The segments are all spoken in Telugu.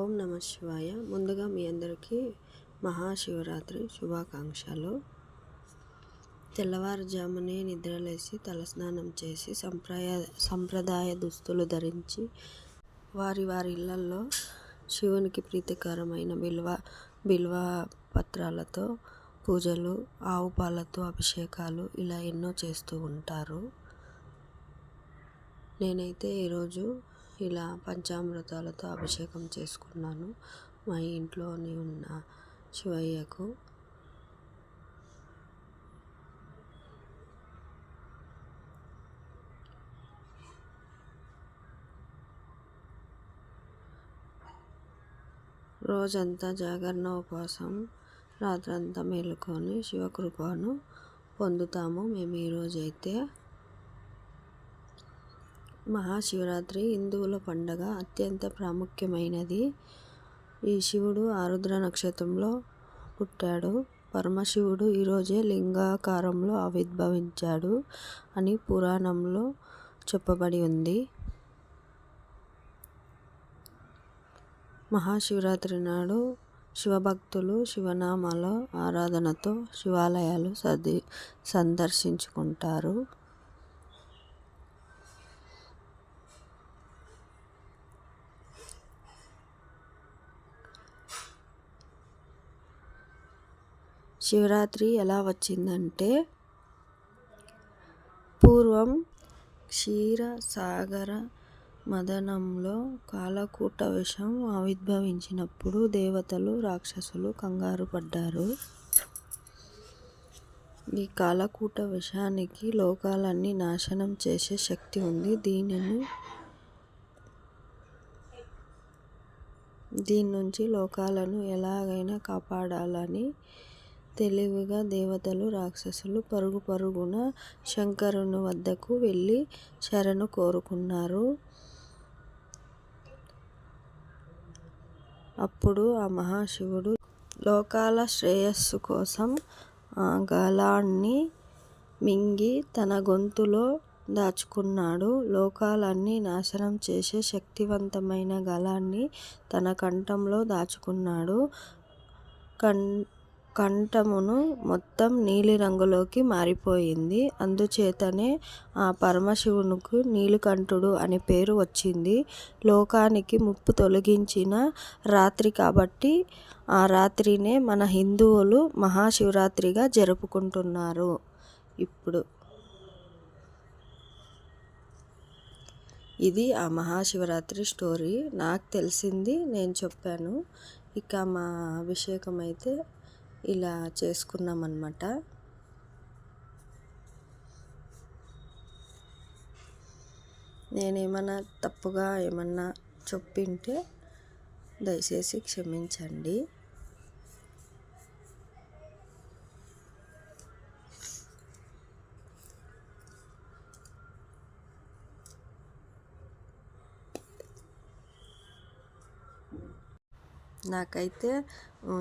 ఓం నమ శివాయ. ముందుగా మీ అందరికీ మహాశివరాత్రి శుభాకాంక్షలు. తెల్లవారుజామునే నిద్రలేసి తలస్నానం చేసి సంప్రదాయ సంప్రదాయ దుస్తులు ధరించి వారి వారి ఇళ్ళల్లో శివునికి ప్రీతికరమైన బిల్వ బిల్వ పత్రాలతో పూజలు ఆవు పాలతో అభిషేకాలు ఇలా ఎన్నో చేస్తూ ఉంటారు. నేనైతే ఈరోజు ఇలా పంచామృతాలతో అభిషేకం చేసుకున్నాను. మా ఇంట్లోని ఉన్న శివయ్యకు రోజంతా జాగరణ ఉపవాసం రాత్రంతా మేలుకొని శివకృపను పొందుతాము. మేము ఈరోజైతే మహాశివరాత్రి హిందువుల పండగ అత్యంత ప్రాముఖ్యమైనది. ఈ శివుడు ఆరుద్ర నక్షత్రంలో పుట్టాడు. పరమశివుడు ఈరోజే లింగాకారంలో ఆవిర్భవించాడు అని పురాణంలో చెప్పబడి ఉంది. మహాశివరాత్రి నాడు శివభక్తులు శివనామాల ఆరాధనతో శివాలయాలు సది సందర్శించుకుంటారు. శివరాత్రి ఎలా వచ్చిందంటే పూర్వం క్షీరసాగర మదనంలో కాలకూట విషం ఆవిర్భవించినప్పుడు దేవతలు రాక్షసులు కంగారు పడ్డారు. ఈ కాలకూట విషానికి లోకాలన్నీ నాశనం చేసే శక్తి ఉంది. దీనిని దీని నుంచి లోకాలను ఎలాగైనా కాపాడాలని తెలివిగా దేవతలు రాక్షసులు పరుగు పరుగున శంకరుని వద్దకు వెళ్ళి శరణు కోరుకున్నారు. అప్పుడు ఆ మహాశివుడు లోకాల శ్రేయస్సు కోసం ఆ గలాన్ని మింగి తన గొంతులో దాచుకున్నాడు. లోకాలన్నీ నాశనం చేసే శక్తివంతమైన గలాన్ని తన కంఠంలో దాచుకున్నాడు. కం కంఠమును మొత్తం నీలిరంగులోకి మారిపోయింది. అందుచేతనే ఆ పరమశివునికి నీలికంఠుడు అనే పేరు వచ్చింది. లోకానికి ముప్పు తొలగించిన రాత్రి కాబట్టి ఆ రాత్రినే మన హిందువులు మహాశివరాత్రిగా జరుపుకుంటున్నారు. ఇప్పుడు ఇది ఆ మహాశివరాత్రి స్టోరీ. నాకు తెలిసింది నేను చెప్పాను. ఇక మా అభిషేకం అయితే ఇలా చేసుకున్నాం అన్నమాట నేనేమన్నా తప్పుగా ఏమన్నా చెప్పింటే దయచేసి క్షమించండి. నాకైతే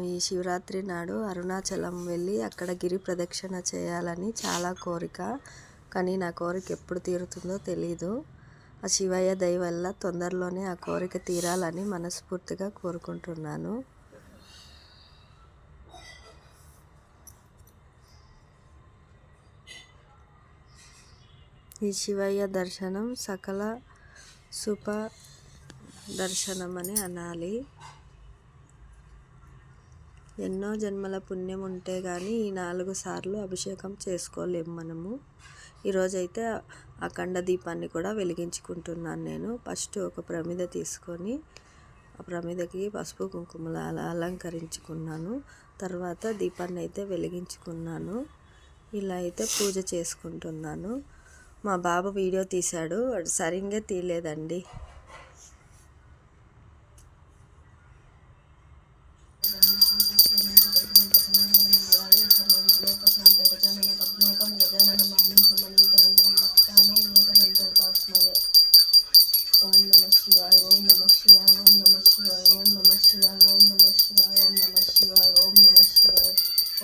ఈ శివరాత్రి నాడు అరుణాచలం వెళ్ళి అక్కడ గిరి ప్రదక్షిణ చేయాలని చాలా కోరిక. కానీ నా కోరిక ఎప్పుడు తీరుతుందో తెలీదు. ఆ శివయ్య దయ వల్ల తొందరలోనే ఆ కోరిక తీరాలని మనస్ఫూర్తిగా కోరుకుంటున్నాను. ఈ శివయ్య దర్శనం సకల సుప దర్శనం అని అనాలి. ఎన్నో జన్మల పుణ్యం ఉంటే కానీ ఈ నాలుగు సార్లు అభిషేకం చేసుకోలేము మనము. ఈరోజైతే అఖండ దీపాన్ని కూడా వెలిగించుకుంటున్నాను నేను. ఫస్ట్ ఒక ప్రమిద తీసుకొని ఆ ప్రమిదకి పసుపు కుంకుమలు అలా అలంకరించుకున్నాను. తర్వాత దీపాన్ని అయితే వెలిగించుకున్నాను. ఇలా అయితే పూజ చేసుకుంటున్నాను. మా బాబు వీడియో తీశాడు. సరిగ్గా తీయలేదండి.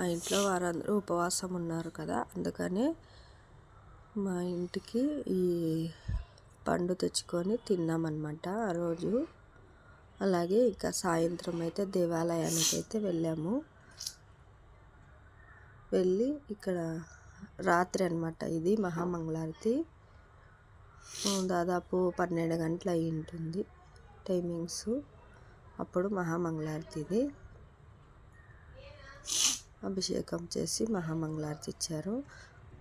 మా ఇంట్లో వారందరూ ఉపవాసం ఉన్నారు కదా అందుకని మా ఇంటికి ఈ పండు తెచ్చుకొని తిన్నామన్నమాట ఆ రోజు. అలాగే ఇంకా సాయంత్రం అయితే దేవాలయానికి అయితే వెళ్ళాము. వెళ్ళి ఇక్కడ రాత్రి అనమాట ఇది మహామంగళారతి. దాదాపు పన్నెండు గంటలు అయి ఉంటుంది టైమింగ్స్. అప్పుడు మహామంగళారతి ఇది అభిషేకం చేసి మహామంగళారతి ఇచ్చారు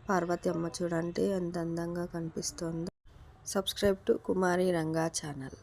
పార్వతి అమ్మ చూడండి ఎంత అందంగా కనిపిస్తోందో. Subscribe to Kumari Ranga channel.